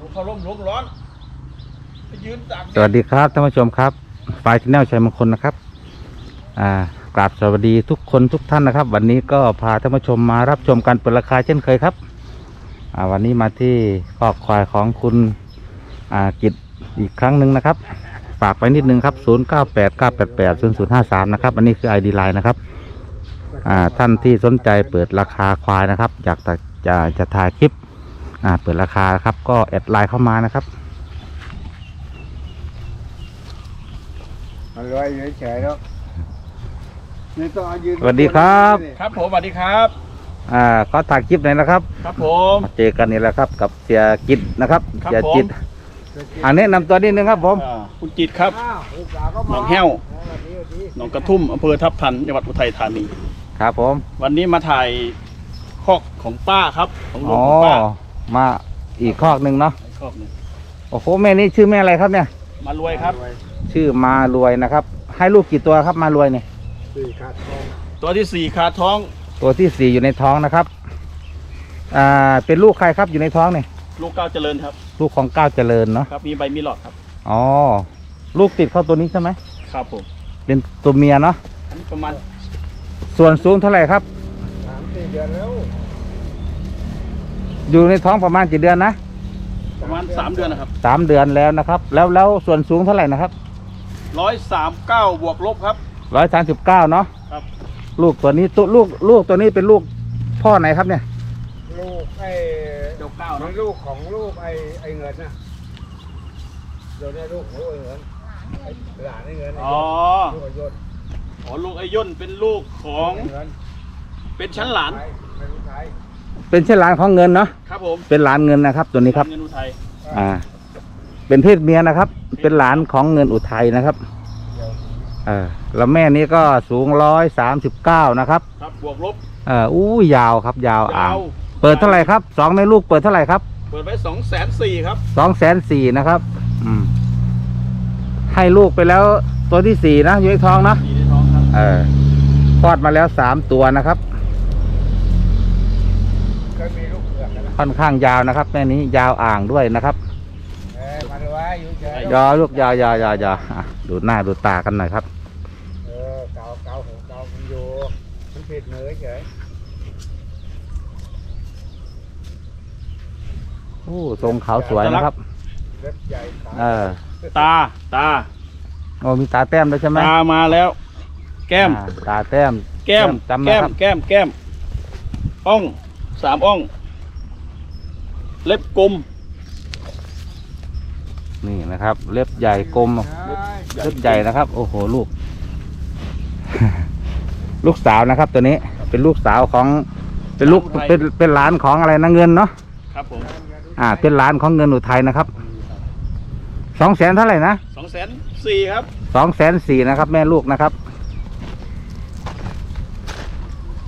ดูเขาร่มร้มร้อนไปยืนตากแดสวัสดีครับท่านผู้ชมครับฝ่ายชแนลชัยมงคลนะครับ อ่ากราบสวัสดีทุกคนทุกท่านนะครับ วันนี้ก็พาท่านผู้ชมมารับชมการเปิดราคาเช่นเคยครับ อ่าวันนี้มาที่คอกควายของคุณอ่ากิจอีกครั้งหนึ่งนะครับ ฝากไปนิดนึงครับ 0 9 8 9 8 8 0 0 5 3 นะครับ อันนี้คือ ID Line นะครับ อ่าท่านที่สนใจเปิดราคาควายนะครับ อยากจะจะจะถ่ายคลิป อ่าเปิดราคาครับ ก็แอดไลน์เข้ามานะครับมันลอยเฉยๆแล้วนี่ต้องเอายืนสวัสดีครับ ครับผมสวัสดีครับ อ่าก็ถ่ายคลิปหน่อยนะครับ ครับผมมาเจอกันนี่แหละครับ กับเสียกิจนะครับครับเสียผมจิตอันนี้นำตัวนิดนึงครับผมอ่าคุณจิตครับ อ้าวลูกสาวก็มาหนองแห้วสวัสดีสวัสดีหนองกระทุ่มอำเภอทับทันจังหวัดอุทัยธานี ครับผมวันนี้มาถ่ายคอกของป้าครับ ของลุอ๋งอของป้า มาอีกคอกหนึ่งเนาะคอกหนึงโอ้โหแม่นี่ชื่อแม่อะไรครับเนี่ย มารวยครับ ชื่อมารวยนะครับ ให้ลูกกี่ตัวครับมารวยเนี่ยสี่ขาดทองตัวที่สี่คาท้อง ตัวที่สี่อยู่ในท้องนะครับอ่าเป็นลูกใครครับอยู่ในท้องเนี่ยลูกเก้าวเจริญครับ ลูกของก้าวเจริญเนาะครับมีใบมีหลอดครับอ๋อลูกติดเข้าตัวนี้ใช่ไหมครับผมเป็นตัวเมียเนาะอันนี้ประมาณส่วนสูงเท่าไหร่ครับสามสี่เดือนแล้ว อยู่ในท้องประมาณกี่เดือนนะประมาณสามเดือนนะครับสามเดือนแล้วนะครับ แล้วแล้วส่วนสูงเท่าไหร่นะครับร้อยสามเก้าบวกลบครับร้อยสามสิบเก้าเนาะครับ ลูกตัวนี้ตัวลูกลูกตัวนี้เป็นลูกพ่อไหนครับเนี่ย ลูกไอ้เดี๋ยวเก้ามัเนาะนลูกของลูกไอ้ไอ้เงินนะเดี๋ยวนี้ลูกของไอ้เงินไอ้หลานไอ้เงินไอ้อ๋อ ลูกไอ้ยศอ๋อลูกไอ้ย่นเป็นลูกของไอ้เงินเป็นชั้นหลาน ไม่รู้ใคร เป็นเช่นหลานของเงินเนาะครับผมเป็นหลานเงินนะครับ ตัวนี้ครับ เงินอุทัยอ่า เป็นเพศเมียนะครับ เป็นหลานของเงินอุทัยนะครับเดี๋ยวเออแล้วแม่นี้ก็สูงร้อยสามสิบเก้านะครับ ครับบวกลบเอออู้ยาวครับ ยาวอ่างยาวเปิดเท่าไหร่ครับสองแม่ลูกเปิดเท่าไหร่ครับ เปิดไว้สองแสนสี่ครับสองแสนสี่นะครับ อืม ให้ลูกไปแล้วตัวที่สี่นะอยู่ในท้องนะสี่ในท้องครับเออคลอดมาแล้วสามตัวนะครับ เคยมีลูกเผือกกันนะ ค่อนข้างยาวนะครับแม่นี้ยาวอ่างด้วยนะครับเอ้ยมาดูไว้อยู่เฉยยอลูกยาวยาวยาวยาวอะดูหน้าดูตากันหน่อยครับเออเกาเกาของเกามันอยู่มันผิดเนื้อเฉยโอ้ทรงเขาสวยนะครับเล็บใหญ่ขาเออตาตาโอ้มีตาแต้มด้วยใช่ไหมตามาแล้ว แก้มอ่าตาแต้ม แก้มจำแก้นะมครับแก้มแก้มอ่องสามอ่อง เล็บกลมนี่นะครับ เล็บใหญ่กลมเล็บใหญ่นะครับ โอ้โหลูก ลูกสาวนะครับ ตัวนี้เป็นลูกสาวของเป็นลูกเป็นเป็นหลานของอะไรนะเงินเนาะครับผมอ่า เป็นหลานของเงินอุทัยนะครับสองแสนเท่าไหร่นะสองแสนสี่ครับสองแสนสี่นะครับ แม่ลูกนะครับ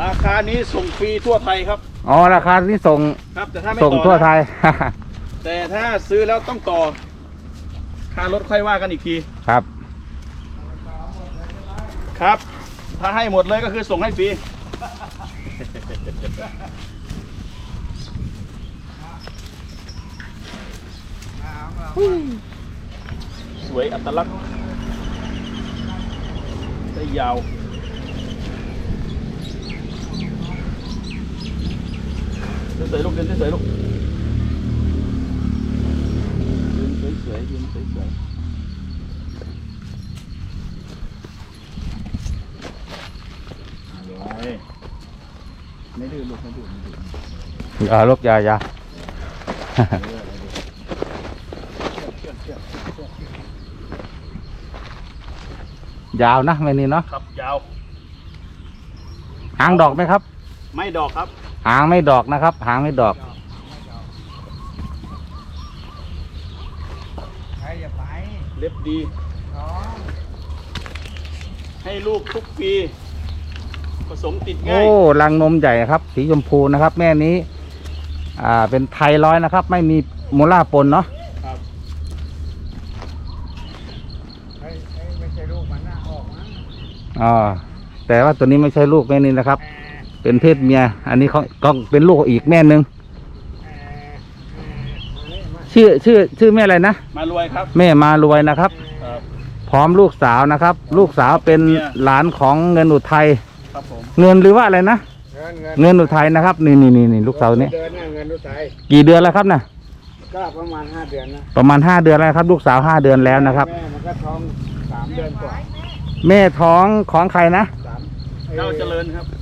ราคานี้ส่งฟรีทั่วไทยครับ อ๋อราคาที่ส่งครับแต่ถ้าไม่ส่งต่อทั่วไทนะยแต่ถ้าซื้อแล้วต้องต่อค่ารถค่อยว่ากันอีกที ครับ ครับ ถ้าให้หมดเลยก็คือส่งให้ฟรีสวยอัตลักษณ์ได้ยาวเดิน สวยๆลูกเดินสวยๆลูกเดินสวยๆเดินสวยๆไว้ไม่ดื้อลูกไม่ดื้อไม่ดื้ออ่าลูกยายายาวนะแม่นี่เนาะครับยาวหางดอกไหมครับ ไม่ดอกครับ หางไม่ดอกนะครับ หางไม่ดอกใครอย่าไปเล็บดี น้องให้ลูกทุกปี ผสมติดโอ้ง่ายรังนมใหญ่ครับ สีชมพูนะครับ แม่นี้ อ่า เป็นไทยร้อยนะครับ ไม่มีมูล่าปนเนาะครับเฮ้ยเฮ้ยไม่ใช่ลูกมันนะออกนะอ๋อแต่ว่าตัวนี้ไม่ใช่ลูกแม่นี้นะครับ แหม เป็นเพศเมีย อันนี้เขาก็เป็นลูกอีกแม่หนึ่งแหมแหมมานี่มาชื่อชื่อชื่อแม่อะไรนะมารวยครับ แม่มารวยนะครับ ครับ พร้อมลูกสาวนะครับ ลูกสาวเป็นเนี่ย หลานของเงินอุทัยครับผมเงินหรือว่าอะไรนะเงินเงินเงินอุทัยนะครับ นี่นี่นี่นี่ลูกสาวนี่เดือนน่ะเงินอุทัยกี่เดือนแล้วครับนะก็ประมาณห้าเดือนนะประมาณห้าเดือนแล้วครับ ลูกสาวห้าเดือนแล้วนะครับ แม่มันก็ท้องสามเดือนกว่าแม่ท้องของใครนะสามเก้าเจริญครับเ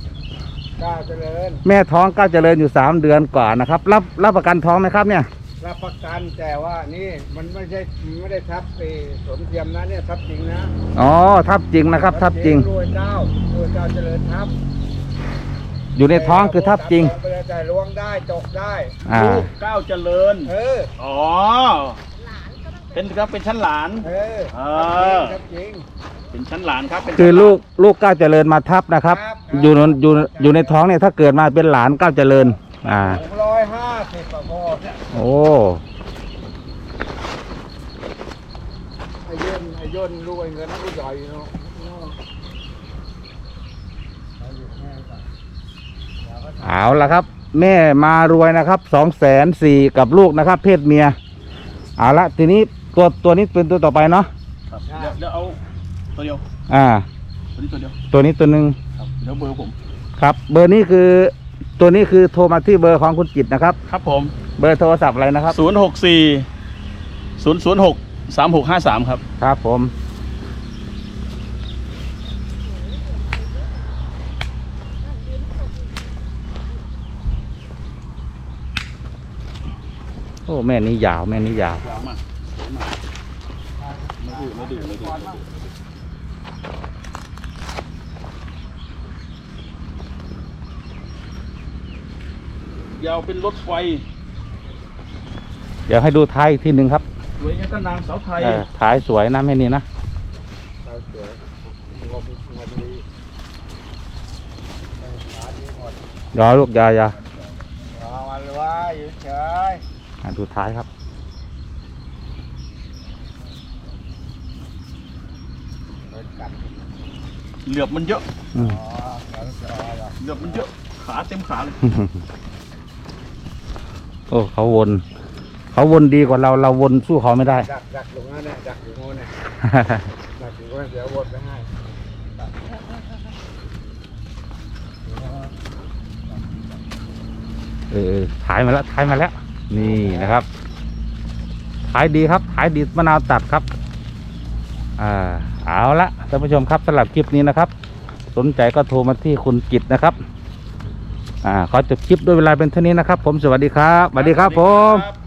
ก้าเจริญ แม่ท้องก้าวเจริญอยู่สามเดือนกว่านะครับ รับรับประกันท้องไหมครับเนี่ย รับประกันแต่ว่านี่มันไม่ใช่ไม่ได้ทับไปสมเทียมนะเนี่ยทับจริงนะอ๋อทับจริงนะครับ ทับจริง รวยเจ้ารวยเจ้าเจริญทับอยู่ในท้องคือทับจริงไปเลยแต่ล้วงได้จกได้อ่า ลูกเก้าเจริญ เอออ๋อ เป็นครับเป็นชั้นหลาน เออเออ ทับจริง เป็นชั้นหลานครับเป็นชั้นคือหานลูกลูกก้าวเจริญมาทับนะครับ ครับ อยู่ในอยู่อยู่ในท้องเนี่ยถ้าเกิดมาเป็นหลานก้าวเจริญ อ่าสองร้อยห้าสิบกว่าโมเนี่ยโอ้ไอ้ย่นไอ้ย่นรวยเงินผู้ใหญ่เนาะเอาละครับ แม่มารวยนะครับสองแสนสี่กับลูกนะครับ เพศเมียเอาละทีนี้ตัวตัวนี้เป็นตัวต่อไปเนาะครับเดี๋ยวเดี๋ยวเอา ตัวเดียว อ่า ตัวนี้ตัวเดียวตัวนี้ตัวหนึ่งครับเดี๋ยวเบอร์ผม ครับ เบอร์นี้คือตัวนี้คือโทรมาที่เบอร์ของคุณจิตนะครับ ครับผมเบอร์โทรศัพท์อะไรนะครับ ศูนย์หกสี่ศูนย์ศูนย์หกสามหกห้าสามครับ ครับผม โอ้แม่นี้ยาวแม่นี้ยาว ยาวมากสวยมากไม่ดื้อไม่ดื้อไม่ดื้อไม่ดื้อ ยาวเป็นรถไฟ เดี๋ยวให้ดูท้ายอีกทีหนึ่งครับสวยยังก็นางสาวไทยเออท้ายสวยนะแม่นี้นะเราสวยงบงบดีร้านนี้หมดยอลูกยายารอมันเลยว่าอยู่เฉยอะดูท้ายครับ เปิดกัดเหลือบมันเยอะอืม อ๋อแล้วจะรอเหรอเหลือบมันเยอะ ขาเต็มขาเลย โอ้เขาวน เขาวนดีกว่าเราเราวนสู้เขาไม่ได้ ดักดักลงนั่นเนี่ยดักอยู่โน่นเนี่ยดักอยู่โน่นเดี๋ยววนไปให้ดักเออเออถ่ายมาแล้วถ่ายมาแล้ว นี่นะครับถ่ายดีครับถ่ายดีมะนาวตัดครับอ่าเอาละท่านผู้ชมครับสำหรับคลิปนี้นะครับ สนใจก็โทรมาที่คุณจิตนะครับ อ่าขอจบคลิปด้วยเวลาเป็นเท่านี้นะครับ ผมสวัสดีครับสวัสดีครับผม